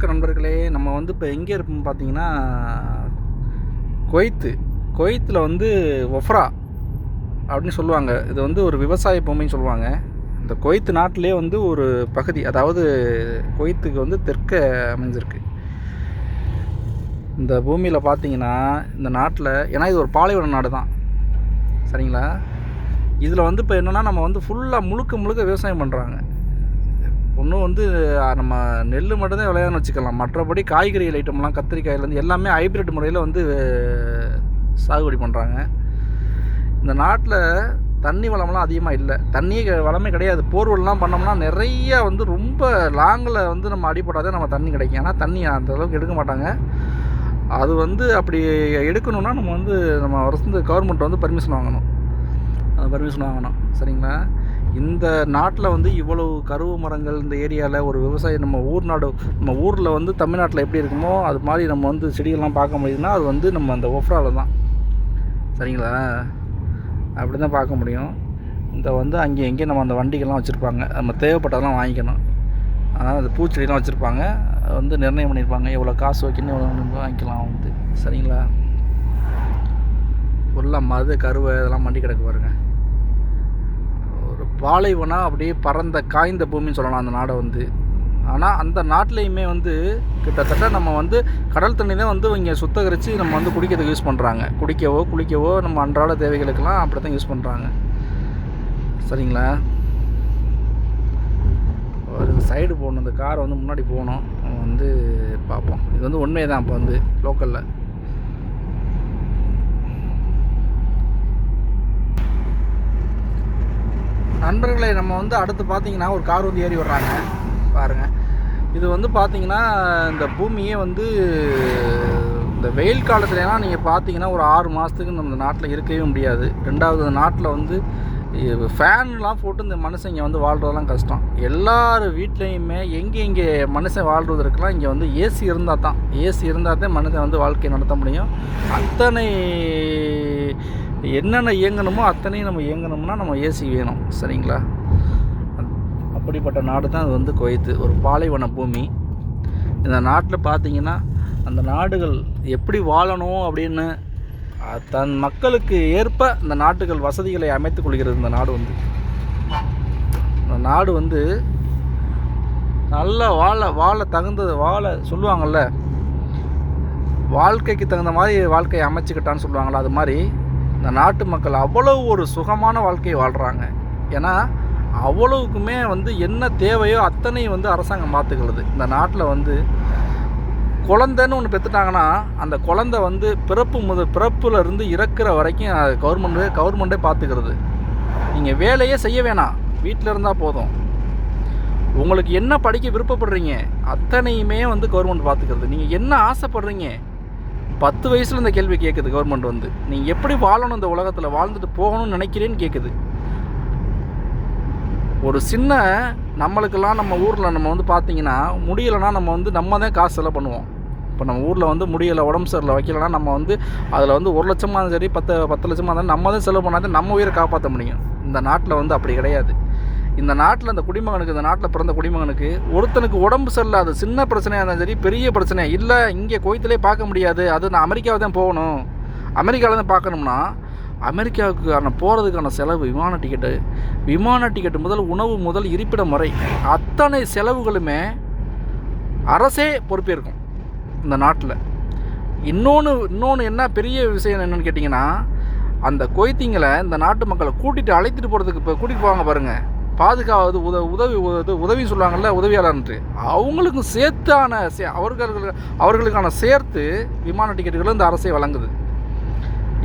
வணக்கம் நண்பர்களே நம்ம வந்து இப்போ எங்கே இருப்போம் பார்த்தீங்கன்னா கொய்த்து. கொய்த்தில் வந்து ஒஃப்ரா அப்படின்னு சொல்லுவாங்க. இது வந்து ஒரு விவசாய பூமின்னு சொல்லுவாங்க. இந்த கொய்த்து நாட்டிலே வந்து ஒரு பகுதி அதாவது கொய்த்துக்கு வந்து தெற்க அமைஞ்சிருக்கு. இந்த பூமியில் பார்த்தீங்கன்னா இந்த நாட்டில் ஏன்னா இது ஒரு பாலைவன நாடு தான் சரிங்களா? இதில் வந்து இப்போ என்னென்னா நம்ம வந்து ஃபுல்லாக முழுக்க முழுக்க விவசாயம் பண்ணுறாங்க ஒன்றும் வந்து நம்ம நெல் மட்டும்தான் விளையாடணும் வச்சுக்கலாம். மற்றபடி காய்கறிகள் ஐட்டம்லாம் கத்திரிக்காயிலேருந்து எல்லாமே ஹைப்ரிட் முறையில் வந்து சாகுபடி பண்ணுறாங்க இந்த நாட்டில் தண்ணி வளம்லாம் அதிகமாக இல்லை. தண்ணி க- வளமே கிடையாது. போர்வெல்லாம் பண்ணோம்னா நிறைய வந்து ரொம்ப லாங்கில் வந்து நம்ம அடிப்படாதே நம்ம தண்ணி கிடைக்கும். ஏன்னா தண்ணி அந்த அளவுக்கு எடுக்க மாட்டாங்க. அது வந்து அப்படி எடுக்கணும்னா நம்ம வந்து நம்ம அரசு கவர்மெண்ட் வந்து பர்மிஷன் வாங்கணும். அந்த பர்மிஷன் வாங்கணும். சரிங்களா? இந்த நாட்டில் வந்து இவ்வளவு கருவு மரங்கள் இந்த ஏரியாவில் ஒரு விவசாயம் நம்ம ஊர் நாடு நம்ம ஊரில் வந்து தமிழ்நாட்டில் எப்படி இருக்குமோ அது மாதிரி நம்ம வந்து செடிகள்லாம் பார்க்க முடியுதுன்னா அது வந்து நம்ம அந்த ஒஃப்ராவில் தான். சரிங்களா? அப்படி தான் பார்க்க முடியும். இந்த வந்து அங்கே எங்கே நம்ம அந்த வண்டிகள்லாம் வச்சுருப்பாங்க. நம்ம தேவைப்பட்டதெல்லாம் வாங்கிக்கணும். அதனால் அந்த பூச்செடிலாம் வச்சுருப்பாங்க. வந்து நிர்ணயம் பண்ணியிருப்பாங்க. எவ்வளோ காசு வைக்கணும் எவ்வளோ வாங்கிக்கலாம் வந்து. சரிங்களா? ஃபுல்லாக மது கருவை இதெல்லாம் மண்டி கிடக்கு பாருங்க. ஒரு அப்படியே பறந்த காய்ந்த பூமின்னு சொல்லலாம் அந்த நாடை வந்து. ஆனால் அந்த நாட்டிலையுமே வந்து கிட்டத்தட்ட நம்ம வந்து கடல் தண்ணி தான் வந்து இங்கே சுத்தகரித்து நம்ம வந்து குடிக்கிறதுக்கு யூஸ் பண்ணுறாங்க குடிக்கவோ குளிக்கவோ நம்ம அன்றாட தேவைகளுக்கெல்லாம் அப்படி தான் யூஸ் பண்ணுறாங்க சரிங்களா? ஒரு சைடு போகணும். இந்த கார் வந்து முன்னாடி போகணும். வந்து பார்ப்போம். இது வந்து உண்மையை தான் இப்போ வந்து லோக்கலில் நண்பர்களை நம்ம வந்து அடுத்து பார்த்தீங்கன்னா ஒரு கார் வந்து ஏறி விடுறாங்க பாருங்க. இது வந்து பார்த்தீங்கன்னா இந்த பூமியே வந்து இந்த வெயில் காலத்துலலாம் நீங்கள் பார்த்தீங்கன்னா ஒரு ஆறு மாதத்துக்கு நம்ம நாட்டில் இருக்கவே முடியாது. ரெண்டாவது நாட்டில் வந்து ஃபேன்லாம் போட்டு இந்த மனுஷன் இங்கே வந்து வாழ்கிறதெல்லாம் கஷ்டம். எல்லார் வீட்லேயுமே எங்கே இங்கே மனுஷன் வாழ்வதற்கெல்லாம் இங்கே வந்து ஏசி இருந்தால் தான். ஏசி இருந்தால் தான் மனுஷன் வந்து வாழ்க்கையை நடத்த முடியும். அத்தனை என்னென்ன இயங்கணுமோ அத்தனையும் நம்ம இயங்கணும்னா நம்ம ஏசி வேணும் சரிங்களா? அப்படிப்பட்ட நாடு தான் அது வந்து குவைத்து. ஒரு பாலைவன பூமி. இந்த நாட்டில் பார்த்தீங்கன்னா அந்த நாடுகள் எப்படி வாழணும் அப்படின்னு தன் மக்களுக்கு ஏற்ப இந்த நாட்டுகள் வசதிகளை அமைத்துக் கொள்கிறது இந்த நாடு வந்து. இந்த நாடு வந்து நல்லா வாழ வாழ தகுந்தது வாழ சொல்லுவாங்கள்ல வாழ்க்கைக்கு தகுந்த மாதிரி வாழ்க்கையை அமைச்சுக்கிட்டான்னு சொல்லுவாங்களா அது மாதிரி இந்த நாட்டு மக்கள் அவ்வளவு ஒரு சுகமான வாழ்க்கையை வாழ்கிறாங்க ஏன்னா அவ்வளவுக்குமே வந்து என்ன தேவையோ அத்தனையும் வந்து அரசாங்கம் பார்த்துக்கிறது இந்த நாட்டில் வந்து குழந்தைன்னு ஒன்று பெற்றுட்டாங்கன்னா அந்த குழந்தை வந்து பிறப்பு முத பிறப்புலேருந்து இறக்குற வரைக்கும் கவர்மெண்ட்டே கவர்மெண்ட்டே பார்த்துக்கிறது நீங்கள் வேலையே செய்ய வேணாம். வீட்டில் இருந்தால் போதும். உங்களுக்கு என்ன படிக்க விருப்பப்படுறீங்க அத்தனையுமே வந்து கவர்மெண்ட் பார்த்துக்கிறது நீங்கள் என்ன ஆசைப்படுறீங்க பத்து வயசில் இந்த கேள்வி கேட்குது கவர்மெண்ட் வந்து. நீங்கள் எப்படி வாழணும் இந்த உலகத்தில்? வாழ்ந்துட்டு போகணும்னு நினைக்கிறேன்னு கேட்குது ஒரு சின்ன நம்மளுக்கெல்லாம் நம்ம ஊரில் நம்ம வந்து பார்த்தீங்கன்னா முடியலைன்னா நம்ம வந்து நம்ம தான் காசு செலவு பண்ணுவோம். இப்போ நம்ம ஊரில் வந்து முடியலை உடம்பு சரியில்லை வைக்கலைன்னா நம்ம வந்து அதில் வந்து ஒரு லட்சமாக இருந்தாலும் சரி பத்து பத்து லட்சமாக இருந்தாலும் நம்ம தான் செலவு பண்ணாதான் நம்ம உயிரை காப்பாற்ற முடியும். இந்த நாட்டில் வந்து அப்படி கிடையாது. இந்த நாட்டில் இந்த குடிமகனுக்கு இந்த நாட்டில் பிறந்த குடிமகனுக்கு ஒருத்தனுக்கு உடம்பு சரியில்லை அது சின்ன பிரச்சனையாக இருந்தாலும் சரி பெரிய பிரச்சனை இல்லை இங்கே கோயத்திலே பார்க்க முடியாது அது நான் அமெரிக்காவை தான் போகணும். அமெரிக்காவில் தான் பார்க்கணும்னா அமெரிக்காவுக்கான போகிறதுக்கான செலவு விமான டிக்கெட்டு விமான டிக்கெட்டு முதல் உணவு முதல் இருப்பிடம் வரை அத்தனை செலவுகளுமே அரசே பொறுப்பேற்கும் இந்த நாட்டில். இன்னொன்று இன்னொன்று என்ன பெரிய விஷயம் என்னென்னு கேட்டிங்கன்னா அந்த கொய்த்திங்களை இந்த நாட்டு மக்களை கூட்டிகிட்டு அழைத்துட்டு போகிறதுக்கு இப்போ கூட்டிகிட்டு போவாங்க பாருங்கள் பாதுகாவது உத உதவி உத உதவி சொல்லுவாங்கள்ல உதவியாளர்ன்ட்டு. அவங்களுக்கும் சேர்த்தான சே அவர்களுக்கு அவர்களுக்கான சேர்த்து விமான டிக்கெட்டுகளும் இந்த அரசே வழங்குது.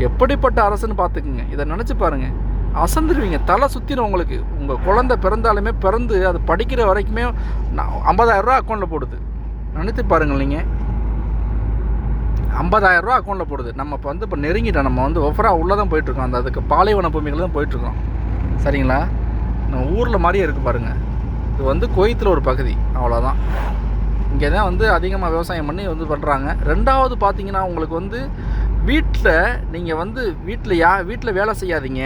எப்படிப்பட்ட அரசுன்னு பார்த்துக்குங்க. இதை நினச்சி பாருங்கள் அசந்துருவீங்க. தலை சுற்றிடும் உங்களுக்கு. உங்கள் குழந்தை பிறந்தாலுமே பிறந்து அது படிக்கிற வரைக்குமே ஐம்பதாயிரரூவா அக்கௌண்ட்டில் போடுது. நினைத்து பாருங்கள் நீங்கள் ஐம்பதாயிரரூவா அக்கௌண்ட்டில் போடுது. நம்ம இப்போ வந்து இப்போ நெருங்கிட்டோம். நம்ம வந்து ஒஃபராக உள்ளே தான் போயிட்டுருக்கோம். அந்த அதுக்கு பாலைவன பூமிகள் தான் போயிட்டுருக்கோம். சரிங்களா? நம்ம ஊரில் மாதிரியே இருக்குது பாருங்கள் இது வந்து கோயத்தில் ஒரு பகுதி அவ்வளோதான் இங்கே தான் வந்து அதிகமாக விவசாயம் பண்ணி வந்து பண்ணுறாங்க ரெண்டாவது பார்த்தீங்கன்னா உங்களுக்கு வந்து வீட்டில் நீங்கள் வந்து வீட்டில் யா வீட்டில் வேலை செய்யாதீங்க.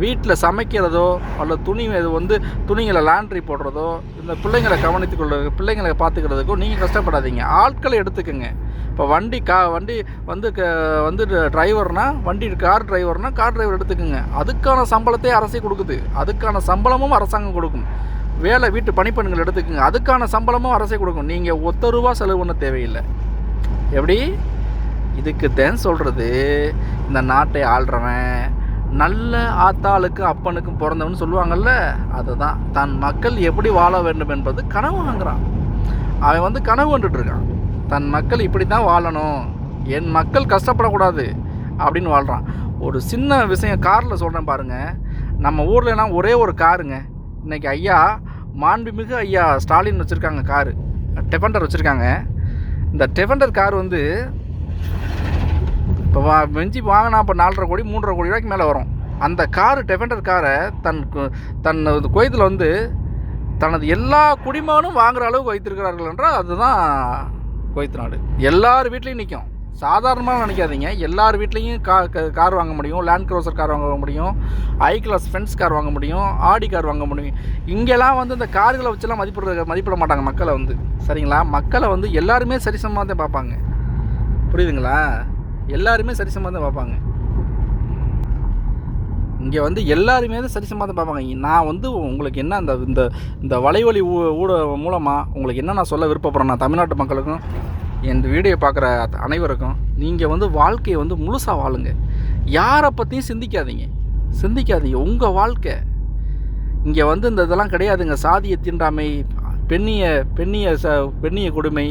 வீட்டில் சமைக்கிறதோ அல்ல துணி இது வந்து துணிங்களை லாண்ட்ரி போடுறதோ இந்த பிள்ளைங்களை கவனித்து கொள்ள பிள்ளைங்களை பார்த்துக்கிறதுக்கோ நீங்கள் கஷ்டப்படாதீங்க. ஆட்களை எடுத்துக்கோங்க. இப்போ வண்டி கா வண்டி வந்து க வந்து டிரைவர்னா வண்டி கார் டிரைவர்னா கார் டிரைவர் எடுத்துக்கோங்க. அதுக்கான சம்பளத்தை அரசே கொடுக்குது. அதுக்கான சம்பளமும் அரசாங்கம் கொடுக்கும். வேலை வீட்டு பணிப்பெண்கள் எடுத்துக்கோங்க. அதுக்கான சம்பளமும் அரசே கொடுக்கும். நீங்கள் ஒத்த ரூபா செலவு பண்ண தேவையில்லை. எப்படி? இதுக்கு தான் சொல்கிறது இந்த நாட்டை ஆள்றவன் நல்ல ஆத்தாளுக்கும் அப்பனுக்கும் பிறந்தவன் சொல்லுவாங்கல்ல அதுதான். தன் மக்கள் எப்படி வாழ வேண்டும் என்பது கனவு வாங்குறான். அவன் வந்து கனவு கண்டுட்ருக்கான் தன் மக்கள் இப்படி தான் வாழணும். என் மக்கள் கஷ்டப்படக்கூடாது அப்படின்னு வாழ்கிறான் ஒரு சின்ன விஷயம் காரில் சொல்கிறேன் பாருங்கள் நம்ம ஊர்லலாம் ஒரே ஒரு காருங்க. இன்றைக்கி ஐயா மாண்புமிகு ஐயா ஸ்டாலின் வச்சுருக்காங்க காரு. டெஃபண்டர் வச்சுருக்காங்க. இந்த டெஃபண்டர் கார் வந்து இப்போ வா வெஞ்சி வாங்கினா இப்போ நாலரை கோடி மூன்றரை கோடி ரூபாய்க்கு மேலே வரும். அந்த காரு டெஃபெண்டர் காரை தன் தன் கோயத்தில் வந்து தனது எல்லா குடிமகனும் வாங்குகிற அளவுக்கு வைத்திருக்கிறார்கள் என்றால் அதுதான் குவைத் நாடு. எல்லார் வீட்லேயும் நிற்கும் சாதாரணமாக நினைக்காதீங்க. எல்லார் வீட்லேயும் கா கார் வாங்க முடியும். லேண்ட் க்ரோசர் கார் வாங்க முடியும். ஐ கிளாஸ் ஃப்ரெண்ட்ஸ் கார் வாங்க முடியும். ஆடி கார் வாங்க முடியும். இங்கெல்லாம் வந்து இந்த கார்களை வச்செல்லாம் மதிப்பிட மதிப்பிட மாட்டாங்க மக்களை வந்து. சரிங்களா? மக்களை வந்து எல்லாருமே சரிசமமாக தான் பார்ப்பாங்க. புரியுதுங்களா? எல்லாருமே சரிசமமாக தான் பார்ப்பாங்க. இங்கே வந்து எல்லாருமே தான் சரிசமமாக தான் பார்ப்பாங்க. நான் வந்து உங்களுக்கு என்ன அந்த இந்த இந்த வலைவழி ஊ ஊடகம் மூலமாக உங்களுக்கு என்ன நான் சொல்ல விருப்பப்படுறேன் நான் தமிழ்நாட்டு மக்களுக்கும் என் வீடியோ பார்க்குற அனைவருக்கும் நீங்கள் வந்து வாழ்க்கையை வந்து முழுசாக வாழுங்க. யாரை பற்றியும் சிந்திக்காதீங்க. சிந்திக்காதீங்க. உங்கள் வாழ்க்கை. இங்கே வந்து இந்த இதெல்லாம் கிடையாதுங்க. சாதிய தீண்டாமை பெண்ணிய பெண்ணிய ச பெண்ணிய கொடுமை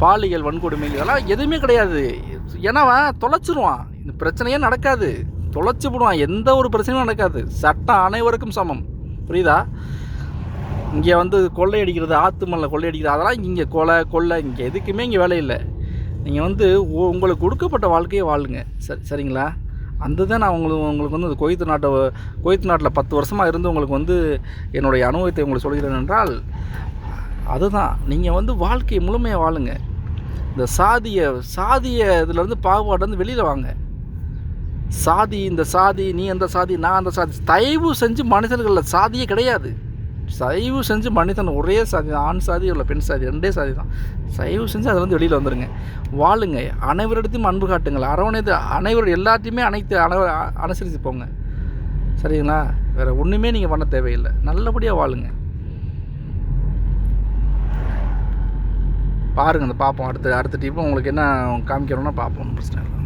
பாலியல் வன்கொடுமை இதெல்லாம் எதுவுமே கிடையாது. ஏன்னா தொலைச்சிடுவான் தொலைச்சிருவான். இந்த பிரச்சனையே நடக்காது. தொலைச்சி விடுவான் எந்த ஒரு பிரச்சனையும் நடக்காது. சட்டம் அனைவருக்கும் சமம். புரியுதா? இங்கே வந்து கொள்ளையடிக்கிறது ஆத்து மல்ல கொள்ளையடிக்கிறது அதெல்லாம் இங்கே கொலை கொள்ளை இங்கே எதுக்குமே இங்கே வேலை இல்லை. நீங்கள் வந்து உ- உங்களுக்கு கொடுக்கப்பட்ட வாழ்க்கையை வாழுங்க. சரி சரிங்களா? அந்த தான் நான் உங்களுக்கு உங்களுக்கு வந்து இந்த குவைத்து நாட்டை குவைத்து நாட்டில் பத்து வருஷமாக இருந்து உங்களுக்கு வந்து என்னுடைய அனுபவத்தை உங்களுக்கு சொல்கிறேன் என்றால் அதுதான். நீங்கள் வந்து வாழ்க்கையை முழுமையாக வாழுங்க. இந்த சாதிய சாதிய இதுலேருந்து பாகுபாடு வந்து வெளியில் வாங்க. சாதி இந்த சாதி நீ அந்த சாதி நான் அந்த சாதி. தயவு செஞ்சு மனிதர்களில் சாதியே கிடையாது. தயவு செஞ்சு மனிதன் ஒரே சாதி தான். ஆண் சாதி இல்லை பெண் சாதி ரெண்டே சாதி தான். தயவு செஞ்சு அதை வந்து வெளியில் வந்துடுங்க வாழுங்க. அனைவரிடத்தையும் அன்பு காட்டுங்கள். அரவணைத்து அனைவர் எல்லாத்தையுமே அனைத்து அனைவ அனுசரித்து போங்க. சரிங்களா? வேறு ஒன்றுமே நீங்கள் பண்ண தேவையில்லை. நல்லபடியாக வாழுங்க. பாருங்கள் அந்த பார்ப்போம் அடுத்த அடுத்த டிப்பு உங்களுக்கு என்ன காமிக்கிறோன்னா பார்ப்போம் பிரச்சனை இல்லை.